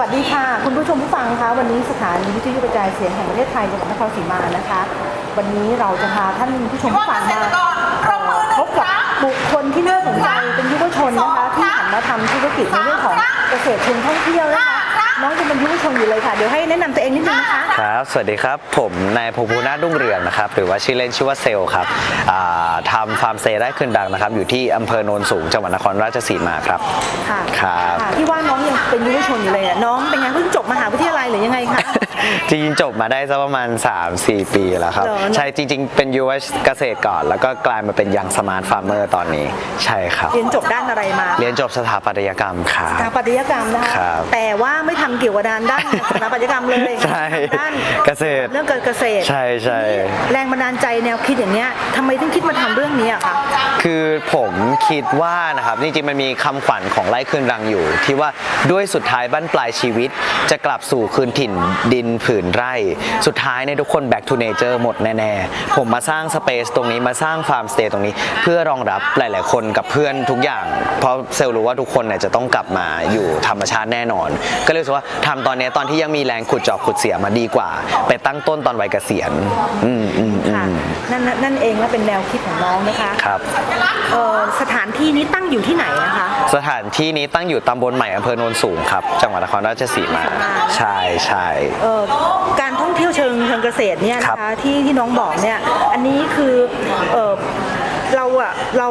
วัสดีค่ะ คุณผู้ชมผู้ฟังคะวันนี้สถานีวิทยุกระจายเสียงแห่งประเทศไทยจังหวัดนครศรีมานะคะ วันนี้เราจะพาท่านผู้ชมผู้ฟังมาเอ่อพบกับบุคคลที่น่าสนใจเป็นยุวชนนะคะ ที่หันมาทำธุรกิจในเรื่องของเกษตรเชิงท่องเที่ยวนะคะ น้องจะเป็นยุวชนอยู่เลยค่ะ เดี๋ยวให้แนะนำตัวเองนิดนึงนะคะ ครับ สวัสดีครับ ผมนายพงภูนาถรุ่งเรืองนะครับ หรือว่าชื่อเล่นชื่อว่าเซลลครับอ่าทำฟาร์มเซได้ขึ้นดังนะครับ อยู่ที่อำเภอโนนสูง จังหวัดนครราชสีมาครับ ค่ะครับะที่ว่าน้องยังเป็นยุวชนอยู่เลยอะน้องเป็นไงเพิ่งจบมหาวิทยาลัยหรือยังไงคะ จริงๆจบมาได้สักประมาณ 3-4 ปีแล้วครับ เหรอใช่จริง ๆ เป็นยุวเกษตรก่อน แล้วก็กลายมาเป็นยังสมาร์ทฟาร์มเมอร์ตอนนี้ ใช่ครับ เรียนจบด้านอะไรมาเรียนจบสถาปัตยกรรมครับสถาปัตยกรรมนะคะ ครับ แต่ว่าไม่ทำเกี่ยวกับด้านด้านสถาปัตยกรรมเลยใช่ด้านเกษตร เรื่องเกษตรใช่ใช่แรงบันดาลใจแนวคิดอย่างเนี้ยทำไมถึงคิดมาทำเรื่องนี้อะคะคือผมคิดว่านะครับจริงๆมันมีคำขวัญของไร่คืนรังอยู่ ที่ว่าด้วยสุดท้ายบั้นปลายชีวิต จะกลับสู่คืนถิ่นดินผืนไร่ สุดท้ายในยทุกคน back to nature หมดแน่ๆ ผมมาสร้างสเปซตรงนี้มาสร้างฟาร์มสเตย์ตรงนี้ เพื่อรองรับหลายๆคนกับเพื่อนทุกอย่าง เพราะเซลล์รู้ว่าทุกคนเนี่ยจะต้องกลับมาอยู่ธรรมชาติแน่นอน ก็เลยรู้สึกว่าทำตอนเนี้ยตอนที่ยังมีแรงขุดเจอบขุดเสียมาดีกว่า ไปตั้งต้นตอนวัยเกษียณอืมอืมอืค่ะมนั่นนั่นนั่นเองและเป็นแนวคิดของน้องนะคะครับเอ่อสถานที่นี้ตั้งอยู่ที่ไหนนะคะ สถานที่นี้ตั้งอยู่ตำบลใหม่อำเภอโนนสูงครับ จังหวัดนครราชสีมาใช่ใช่เอ่อการท่องเที่ยวเชิงเชิงเกษตรเนี่ยนะครัคะบที่ที่น้องบอกเนี่ยอันนี้คือ เอ่อเราอะเรา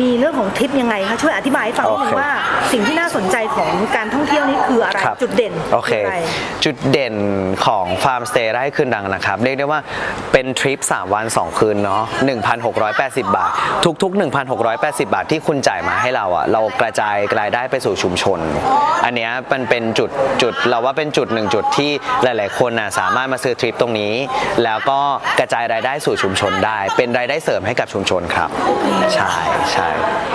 มีเรื่องของทริปยังไงคะช่วยอธิบายให้ฟังนิดนึงว่าสิ่งที่น่าสนใจของการท่องเที่ยวนี้คืออะไรครับจุดเด่นโอเคคืออะไร จุดเด่นของฟาร์มสเตย์ไร่คืนดังนะครับ เรียกได้ว่าเป็นทริป 3 วัน 2 คืนเนาะ1,680 บาท ทุก ๆ 1,680 บาทที่คุณจ่ายมาให้เราอะเรากระจายรายได้ไปสู่ชุมชน อันเนี้ยมันเป็นจุดจุดเราว่าเป็นจุดหนึ่งจุดที่หลาย ๆ คนน่ะสามารถมาซื้อทริปตรงนี้ แล้วก็กระจายรายได้สู่ชุมชนได้ เป็นรายได้เสริมให้กับชุมชนครับใช่ใช่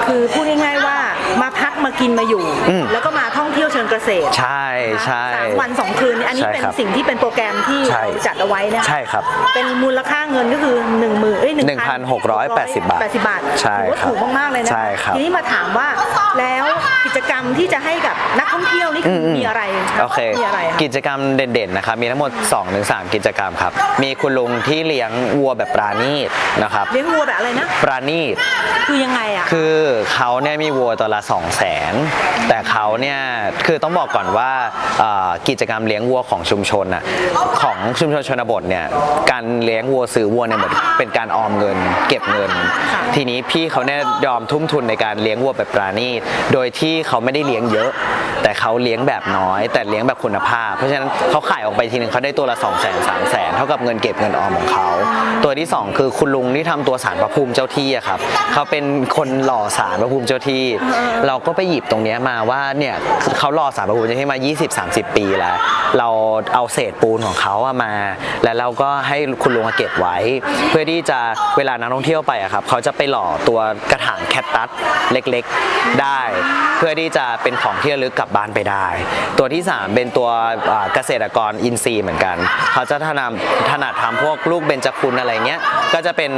คือพูดง่ายๆว่ามาผ่า มากินมาอยู่ อืมแล้วก็มาท่องเที่ยวเชิงเกษตรใช่ใช่สามวันสองคืนอันนี้ใช่เป็นครับสิ่งที่เป็นโปรแกรมที่ใช่ เราจัดเอาไว้นะใช่ครับ เป็นมูลค่าเงินก็คือ1นึ่งหมื่นเอ้ย1,680บาทแปดสิบบาทใช่ถือว่าครับถูกมากๆเลยนะใช่ครับทีนี้มาถามว่าแล้วกิจกรรมที่จะให้กับนักท่องเที่ยวนี่คืออมมีอะไระโอเค มีอะไรคะ กิจกรรมเด่นๆนะครับ มีทั้งหมด2-3กิจกรรมครับ มีคุณลุงที่เลี้ยงวัวแบบปราณีตนะครับ เลี้ยงวัวแบบอะไรนะ ปราณีต คือยังไงอะ คือเขาเนี่ยมีวัวตัวละ 2 0 0 0 0 0แต่เขาเนี่ยคือต้องบอกก่อนว่าเอ่อกิจกรรมเลี้ยงวัวของชุมชนน่ะของชุมชนชนบทเนี่ยการเลี้ยงวัวซื้อวัวเนี่ยเหมือนเป็นการออมเงิน เก็บเงินค่ะทีนี้พี่เขาเนี่ยยอมทุ่มทุนในการเลี้ยงวัวแบบปราณีตโดยที่เขาไม่ได้เลี้ยงเยอะ แต่เขาเลี้ยงแบบน้อย แต่เลี้ยงแบบคุณภาพ เพราะฉะนั้นเขาขายออกไปทีนึงเขาได้ตัวละ 2 0 0 0 0 0 3 0 0 0 0เท่ากับเงินเก็บเงินออมของเขา ตัวที่ 2 คือคุณลุงที่ทำตัวสารพระภูมิเจ้าที่อะครับเขาเป็นคนหล่อสารพระภูมิเจ้าที่ เราก็ไปหยิบตรงนี้มาว่าเนี่ยเขาหล่อสารพระภูมิเจ้าที่มา 20-30 ปีแล้ว เราเอาเศษปูนของเขามา แล้วเราก็ให้คุณลุงเก็บไว้ เพื่อที่จะเวลานักท่องเที่ยวไปอะครับเขาจะไปหล่อตัวกระถางแคตตัสเล็กๆได้ เพื่อที่จะเป็นของที่ระลึกกลับบ้านไปได้ ตัวที่ 3 เป็นตัวเกษตรกรอินทรีย์เหมือนกัน เขาจะถนัดถนัดทำพวกลูกเบญจคุณอะไรเงี้ยก็จะเป็น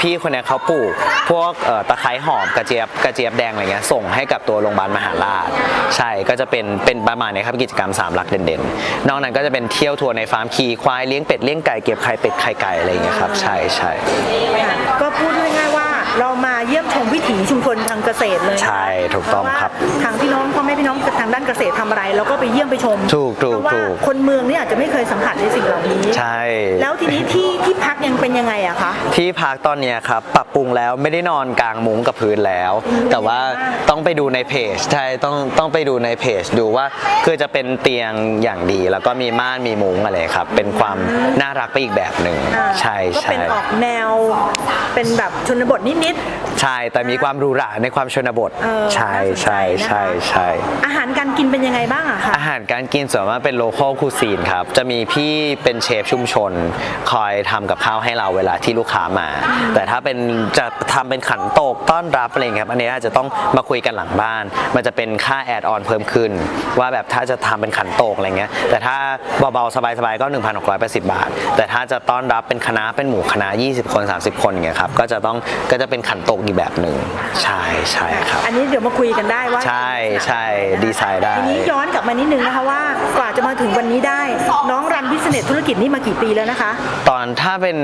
พี่คนนี้เขาปลูก พวกตะไคร้หอมกระเจี๊ยบกระเจี๊ยบแดงอะไรเงี้ยส่งให้กับตัวโรงพยาบาลมหาราช ใช่ก็จะเป็นเป็นประมาณนี้ครับกิจกรรม 3 หลักเด่นๆ นอกนั้นก็จะเป็นเที่ยวทัวร์ในฟาร์มขี่ควายเลี้ยงเป็ดเลี้ยงไก่เก็บไข่เป็ดไข่ไก่อะไรเงี้ยครับใช่ใช่ก็พูดง่ายๆว่า เรามาเยี่ยมชมวิถีชุมชนทางเกษตรเลยใช่ถูกต้องครับว่าทางพี่น้องพ่อแม่พี่น้องทางด้านเกษตรทำอะไรเราก็ไปเยี่ยมไปชมถูกถูกเพราะว่าถูก คนเมืองเนี่ยอาจจะไม่เคยสัมผัสในสิ่งเหล่านี้ ใช่ แล้วทีนี้ที่ที่พักยังเป็นยังไงอะคะ ที่พักตอนเนี้ยครับ ปรับปรุงแล้วไม่ได้นอนกลางมุ้งกับพื้นแล้ว แต่ว่าต้องไปดูในเพจใช่ต้องต้องไปดูในเพจดูว่าคือจะเป็นเตียงอย่างดี แล้วก็มีม่านมีมุ้งอะไรครับ เป็นความน่ารักไปอีกแบบหนึ่งอ่าใช่ก็ใช่เป็นออกแนวเป็นแบบชนบทนิดใช่ แต่มีความหรูหราในความชนบท เออใช่น่าสนใจใช่นะคะ ใช่ใช่ๆอาหารการกินเป็นยังไงบ้างอะคะ อาหารการกินส่วนมากเป็นโลคอลคูซีนครับ จะมีพี่เป็นเชฟชุมชน คอยทำกับข้าวให้เราเวลาที่ลูกค้ามา แต่ถ้าเป็นจะทำเป็นขันโตกต้อนรับอะไรอย่างเงี้ยครับ อันนี้อาจจะต้องมาคุยกันหลังบ้าน มันจะเป็นค่าแอดออนเพิ่มขึ้น ว่าแบบถ้าจะทำเป็นขันโตกอะไรเงี้ย แต่ถ้าเบาๆ สบายๆ ก็ 1,680 บาท แต่ถ้าจะต้อนรับเป็นคณะเป็นหมู่คณะ 20 คน 30 คนอย่างเงี้ยครับ ก็จะต้องก็จะเป็นเป็นขันโตกอีกแบบหนึ่งใช่ใช่ครับ อันนี้เดี๋ยวมาคุยกันได้ว่าใช่ใช่ดีไซน์ได้ ทีนี้ย้อนกลับมานิดนึงนะคะว่ากว่าจะมาถึงวันนี้ได้น้องรัน บิสเนสธุรกิจนี้มากี่ปีแล้วนะคะ ตอนถ้าเป็น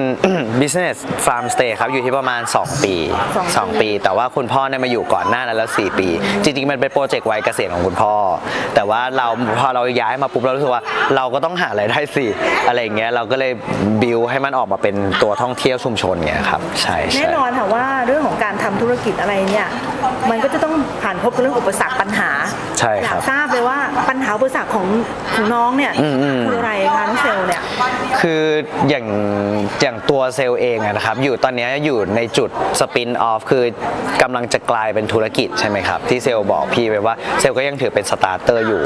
business farm stay ครับอยู่ที่ประมาณ 2 ปี สองปี 2 ปี แต่ว่าคุณพ่อเนี่ยมาอยู่ก่อนหน้านั้นแล้ว 4 ปี จริงๆ มันเป็นโปรเจกต์วัยเกษียณของคุณพ่อ แต่ว่าเราพอเราย้ายมาปุ๊บเรารู้สึกว่าเราก็ต้องหาอะไรายได้สิอะไรอย่างเงี้ยเราก็เลยบิวให้มันออกมาเป็นตัวท่องเที่ยวชุมชนเงี้ยครับใช่ใช่ แน่นอนค่ะว่าเรื่องของการทำธุรกิจอะไรเนี่ย มันก็จะต้องผ่านพบกับเรื่องอุปสรรคปัญหาใช่อคยารักบทราบเลยว่าปัญหาอุปสรรคของของน้องเนี่ยอืมอืม คืออะไรคะน้องเซลล์เนี่ย คืออย่างอย่างตัวเซลล์เองอะนะครับ อยู่ตอนนี้อยู่ในจุดสปินออฟคือกำลังจะกลายเป็นธุรกิจใช่ไหมครับ ที่เซลล์บอกพี่ไปว่าเซลล์ก็ยังถือเป็นสตาร์เตอร์อยู่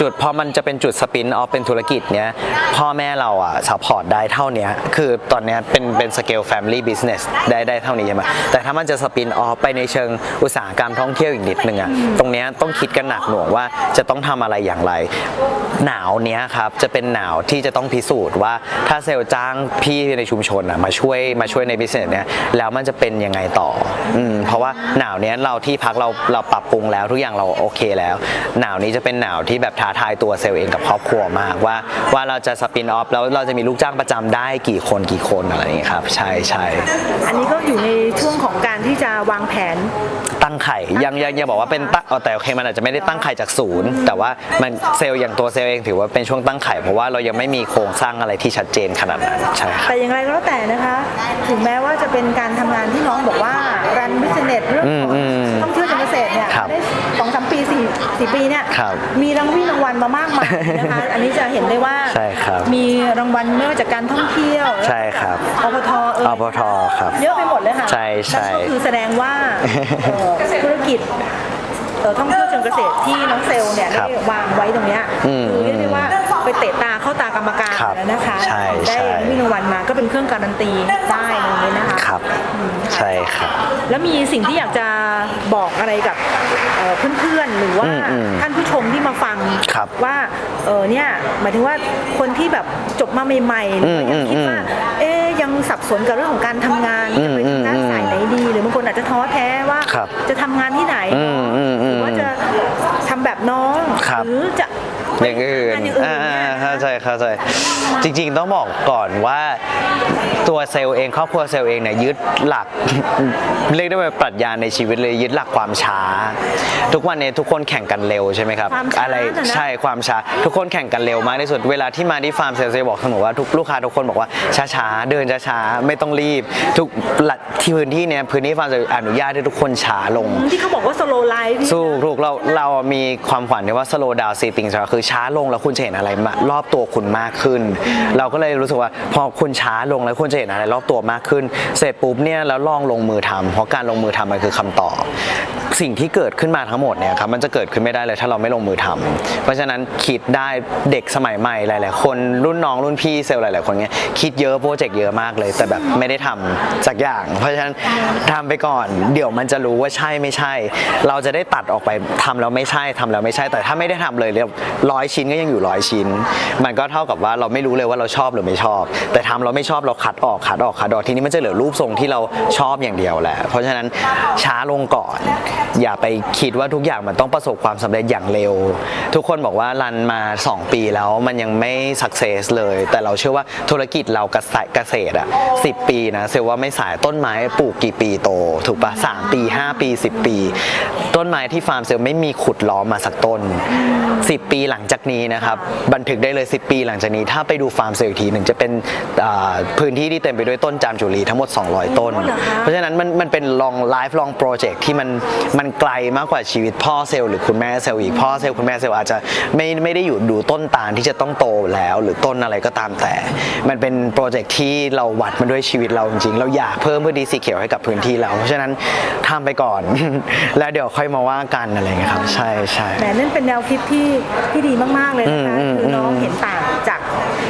จุดพอมันจะเป็นจุดสปินออฟเป็นธุรกิจเนี้ยพ่อแม่เราอะซัพพอร์ตได้เท่านี้คือตอนนี้เป็นเป็นสเกลแฟมิลี่บิสเนสได้ได้เท่านี้ใช่ไหมแต่ถ้ามันจะสปินออฟไปในเชิงอุตสาหกรรมท่องเที่ยวอีกนิดนึงอะตรงเนี้ยต้องคิดกันหนักหน่วงว่าจะต้องทำอะไรอย่างไร หนาวเนี้ยครับจะเป็นหนาวที่จะต้องพิสูจน์ว่าถ้าเซลล์จ้างพี่ในชุมชนอะมาช่วยมาช่วยในบิสเนสเนี้ยแล้วมันจะเป็นยังไงต่ออืมเพราะว่าหนาวเนี้ยเราที่พักเราเราปรับปรุงแล้วทุกอย่างเราโอเคแล้ว หนาวนี้จะเป็นหนาวที่แบบท้าทายตัวเซลล์เองกับครอบครัวมากว่า ว่าเราจะสปินออฟแล้วเราจะมีลูกจ้างประจำได้กี่คนกี่คนอะไรอย่างเงี้ยครับ ใช่ใช่อันนี้ก็อยู่ในช่วงของการที่จะวางแผน ตั้งไข่ ยังยังยังบอกว่าเป็นตั้งเอาแต่โอเคมันอาจจะไม่ได้ตั้งไข่จากศูนย์แต่ว่ามันเซลล์อย่างตัวเซลล์เองถือว่าเป็นช่วงตั้งไข่เพราะว่าเรายังไม่มีโครงสร้างอะไรที่ชัดเจนขนาดนั้นใช่ครับแต่อย่างไรก็แล้วแต่นะคะ ถึงแม้ว่าจะเป็นการทำงานที่น้องบอกว่ารันบิสเนสเรื่องของอืมอืมท่องเที่ยวเชิงเกษตรเนี่ยครับ ได้ 40 ปีเนี่ยมีรางวัลรางวัลมามากมายนะคะ อันนี้จะเห็นได้ว่าใช่ครับมีรางวัลไม่ว่าจากการท่องเที่ยวใช่ครับอปทเอออปทครับเยอะไปหมดเลยค่ะใช่ใช่ก็คือแสดงว่าธุรกิจท่องเที่ยวเชิงเกษตรที่น้องเซลเนี่ยได้วางไว้ตรงเนี้ยคือเรียกได้ว่าไปเตะตาเข้าตากรรมการแล้วนะคะได้วิ่งรางวัลมาก็เป็นเครื่องการันตีได้ตรงนี้นะคะครับใช่ครับแล้วมีสิ่งที่อยากจะบอกอะไรกับเพื่อนๆหรือว่า ครับว่าเออเนี่ยหมายถึงว่าคนที่แบบจบมาใหม่ๆหรือว่ายังคิดว่าอืมเอ๊ยยังสับสนกับเรื่องของการทำงานอืมจะไปทางด้านอืมสายไหนดี หรือบางคนอาจจะท้อแท้ว่าครับจะทำงานที่ไหนอืมอืมอืมหรือว่าจะทำแบบน้องครับหรือจะ อย่างอื่นทำงานอย่างอื่นอ่าเนี่ยๆเข้าใจเข้าใจจริง ๆ ต้องบอกก่อนว่าตัวเซลล์เองครอบครัวเซลล์เองเนี่ยยึดหลักเรียกได้ว่าปรัชญาในชีวิตเลยยึดหลักความช้า ทุกวันนี้ทุกคนแข่งกันเร็วใช่ไหมครับความช้าอะไรน่ะนะใช่ความช้า ทุกคนแข่งกันเร็วมากที่สุดเวลาที่มาที่ฟาร์มเซลล์เซลล์บอกเสมอว่าทุกลูกค้าทุกคนบอกว่าช้าๆเดินช้าๆไม่ต้องรีบ ทุกหลักที่พื้นที่เนี้ยพื้นที่ฟาร์มเซลล์อนุญาตให้ทุกคนช้าลง ที่เขาบอกว่า slow life นี่สู้ถูกเราเรามีความฝันที่ว่า slow down see things คือช้าลงแล้วคุณจะเห็นอะไรมารอบตัวคุณมากขึ้น เราก็เลยรู้สึกว่าพอคุณช้าลงแล้วคุณจะเห็นอะไรรอบตัวมากขึ้น เสร็จปุ๊บเนี่ยแล้วลองลงมือทำเพราะการลงมือทำมันคือคำตอบสิ่งที่เกิดขึ้นมาทั้งหมดเนี่ยครับมันจะเกิดขึ้นไม่ได้เลยถ้าเราไม่ลงมือทำเพราะฉะนั้นคิดได้เด็กสมัยใหม่หลาย ๆ คนรุ่นน้องรุ่นพี่เซลล์หลาย ๆ คนเนี้ยคิดเยอะโปรเจกต์เยอะมากเลย แต่แบบไม่ได้ทำสักอย่าง เพราะฉะนั้นทำไปก่อน เดี๋ยวมันจะรู้ว่าใช่ไม่ใช่ เราจะได้ตัดออกไปทำแล้วไม่ใช่ทำแล้วไม่ใช่ แต่ถ้าไม่ได้ทำเลยเรียบร้อยชิ้นก็ยังอยู่ร้อยชิ้น มันก็เท่ากับว่าเราไม่รู้เลยว่าเราชอบหรือไม่ชอบ แต่ทำเราไม่ชอบเราคัดออกคัดออกคัดออกทีนี้มันจะเหลือรูปทรงที่เราชอบอย่างเดียวแหละเพราะฉะนั้นช้าลงก่อนอย่าไปคิดว่าทุกอย่างมันต้องประสบความสำเร็จอย่างเร็ว ทุกคนบอกว่ารันมา 2 ปีแล้วมันยังไม่สักเซสเลย แต่เราเชื่อว่าธุรกิจเราเกษตรเกษตรอะสิปีนะเซลว่าไม่สายต้นไม้ปลูกกี่ปีโต ถูกปะสามปี 5 ปี 10 ปี ต้นไม้ที่ฟาร์มเซลไม่มีขุดล้อมมาสักต้น 10 ปีหลังจากนี้นะครับบันทึกได้เลย 10 ปีหลังจากนี้ ถ้าไปดูฟาร์มเซลล์อีกทีหนึ่งจะเป็นอ่าพื้นที่ที่เต็มไปด้วยต้นจามจุลีทั้งหมด 200 ต้นอ๋อเหรอคะเพราะฉะนั้นมันมันเป็น long life long project ที่มันมันไกลมากกว่าชีวิตพ่อเซลล์หรือคุณแม่เซลล์อีกพ่อเซลล์คุณแม่เซลล์อาจจะไม่ไม่ได้อยู่ดูต้นตาลที่จะต้องโตแล้ว หรือต้นอะไรก็ตามแต่ มันเป็นโปรเจกต์ที่เราวัดมาด้วยชีวิตเราจริงๆเราอยากเพิ่มพื้นที่สีเขียวให้กับพื้นที่เราเพราะฉะนั้นทำไปก่อน แล้วเดี๋ยวค่อยมาว่ากันอะไรอย่างเงี้ยครับ ใช่ใช่แหมนั่นเป็นแนวคิดที่ที่ดีมากๆเลยนะคะอืมอืมคือน้องอืมเห็นต่างจาก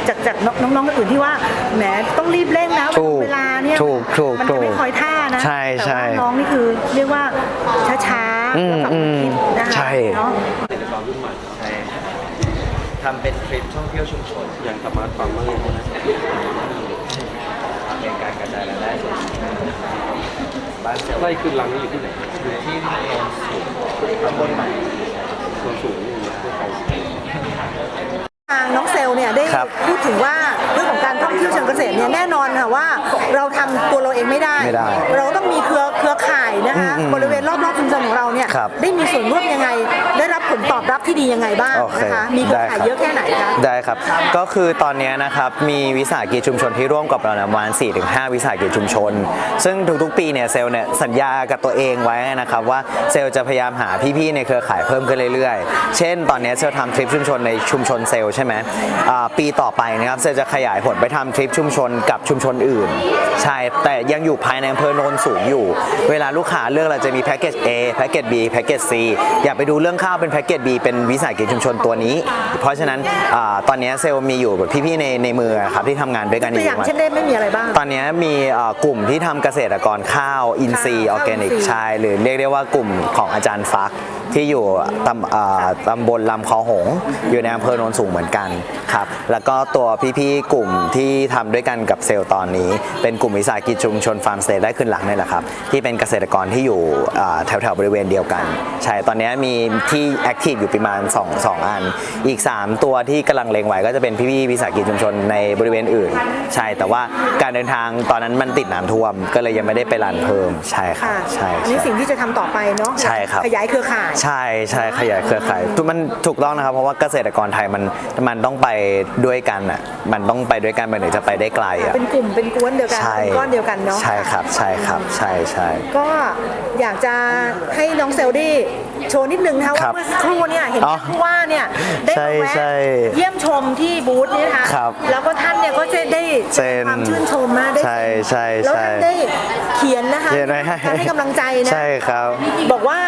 จากจากน้องๆคนอื่นที่ว่าแหมต้องรีบเร่ง ถูกถูกมันถูจะก ไม่คอยท่านะใช่แต่ใช่ว่าน้องนี่คือเรียกว่าช้าๆอืแล้วมกลับมาคิดนะคะใช่ เนาะใช่ทำเป็นทริปท่องเที่ยวชุมชนอย่างสมาร์ทฟาร์มเมอร์นะไกลการกระจายรายได้ส่วนบ้านเซลล์ไล่ขึ้นรังนี่อยู่ที่ไหนอยู่ที่โนนสูงตำบลใหม่ ส่วนสูงนี่ทั่วไป ทางน้องเซลเนี่ยได้ครับพูดถึงว่าเรื่องของการท่องเที่ยวเชิงเกษตรเนี่ยแน่นอนค่ะว่าเราทำตัวเราเองไม่ได้ ไม่ได้เราต้องมีเครือเครือข่ายนะคะอืมอืมบริเวณรอบๆชุมชนของเราเนี่ยครับได้มีส่วนร่วมยังไง ได้รับผลตอบรับที่ดียังไงบ้างโอเคนะคะมีเครือข่ายได้ครับ เยอะแค่ไหนคะ ได้ครับ ก็คือตอนนี้นะครับ มีวิสาหกิจชุมชนที่ร่วมกับเราเนี่ยประมาณ 4-5 วิสาหกิจชุมชน ซึ่งทุกๆ ปีเนี่ยเซลล์เนี่ยสัญญากับตัวเองไว้นะครับว่าเซลล์จะพยายามหาพี่ๆ ในเครือข่ายเพิ่มขึ้นเรื่อยๆ เช่น ตอนนี้เซลล์ทำทริปชุมชนในชุมชนเซลล์ใช่ไหมอ่าปีต่อไปนะครับเซลล์จะขยายผลไปทำทริปชุมชนกับชุมชนอื่น ใช่แต่ยังอยู่ภายในอำเภอโนนสูงอยู่ เวลาลูกค้าเลือกเราจะมีแพ็กเกจ A แพ็กเกจ B แพ็กเกจ C อยากไปดูเรื่องข้าวเป็นแพ็กเกจ B เป็นวิสาหกิจชุมชนตัวนี้ เพราะฉะนั้นอาตอนนี้เซลล์มีอยู่แบบพี่ๆในในมือครับที่ทำงานด้วยกันอตัวยู่อย่างประมาณเช่นได้ไม่มีอะไรบ้าง ตอนนี้มีเอ่อกลุ่มที่ทำเกษตรกรข้าวอินทรีย์อข้าวอร์แกนิกอินทรีย์ใช่หรือเรียกได้ว่ากลุ่มของอาจารย์ฟัก ที่อยู่ตำอ่าตำบลลำคอหง อยู่ในอำเภอโนนสูงเหมือนกันครับ แล้วก็ตัวพี่ๆกลุ่มที่ทำด้วยกันกับเซลล์ตอนนี้ เป็นกลุ่มวิสาหกิจชุมชนฟาร์มสเตย์ได้ขึ้นหลังนี่แหละครับ ที่เป็นเกษตรกรที่อยู่อ่าแถวๆบริเวณเดียวกัน ใช่ตอนนี้มีที่แอคทีฟอยู่ประมาณ2 2อัน อีก 3 ตัวที่กำลังเล็งไว้ก็จะเป็นพี่ๆวิสาหกิจชุมชนในบริเวณอื่น ใช่แต่ว่าการเดินทางตอนนั้นมันติดน้ำท่วม ก็เลยยังไม่ได้ไปรันเพิ่มใช่ครับค่ะใช่อันนี้ใช่สิ่งที่จะทำต่อไปเนาะใช่ครับขยายเครือข่ายใช่ใช่ขยายเครือข่ายทุกมันถูกต้องนะครับ เพราะว่าเกษตรกรไทยมันมันต้องไปด้วยกันอะมันต้องไปด้วยกันมันถึงจะไปได้ไกลอะเป็นกลุ่มเป็นกวนเดียวกันใช่เป็นก้อนเดียวกันเนาะใช่ครับใช่ครับใช่ใช่ก็อยากจะให้น้องเซลดี้โชว์นิดนึงนะคะครัว่าบเมื่อสักครู่เนี่ยเห็นอ๋อผู้ว่าเนี่ยได้ใช่มาแวะใช่เยี่ยมชมที่บูธเนี่ยนะคะครับแล้วก็ท่านเนี่ยก็จะได้เซ็นความชื่นชมมาได้ใช่ใช่แล้วใช่ท่านได้เขียนนะคะเขียนไว้ให้การให้กำลังใจนะใช่ครับบอกว่า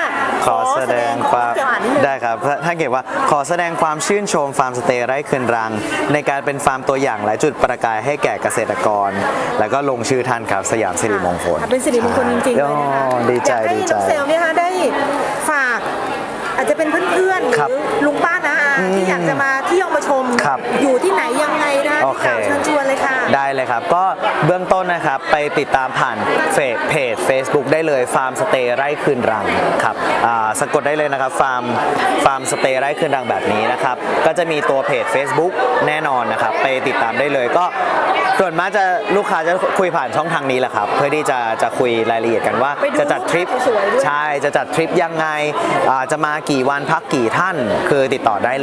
ขอแสดงความเดี๋ยวอ่านนิดนึงได้ครับถ้าเขียนว่าขอแสดงความชื่นชมฟาร์มสเตย์ไร่คืนรัง ในการเป็นฟาร์มตัวอย่างและจุดประกายให้แก่เกษตรกร แล้วก็ลงชื่อท่านครับสยามสิริมงคลค่ะเป็นสิริมงคลจริงๆเลยนะคะอ๋อดีใจอยากให้ดีใจน้องเซลเนี่ยนะคะได้ฝาก อาจจะเป็นเพื่อนๆหครับรือลุงป้านะอา ที่อยากจะมาเที่ยวมาชม ครับอยู่ที่ไหนยังไงนะโอที่เคกล่าวเชิญชวนเลยค่ะ ได้เลยครับ ก็เบื้องต้นนะครับไปติดตามผ่านเฟซเพจ Facebook ได้เลยฟาร์มสเตย์ไร่คืนรังครับอ่าสะกดได้เลยนะครับฟาร์มฟาร์มสเตย์ไร่คืนรังแบบนี้นะครับ ก็จะมีตัวเพจ Facebook แน่นอนนะครับ ไปติดตามได้เลยก็ส่วนมากจะลูกค้าจะคุยผ่านช่องทางนี้แหละครับ เพื่อที่จะจะคุยรายละเอียดกันว่าไปดูจะจัดทริปรูปสวยๆด้วย ใช่จะจัดทริปยังไงอ่าจะมากี่วันพักกี่ท่าน คือติดต่อได้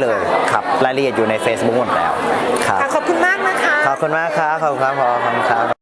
เลยครับรายละเอียดอยู่ใน Facebook หมดแล้วครับ ค่ะขอบคุณมากนะคะ ขอบคุณมากครับ ขอบคุณครับขอบคุณครับ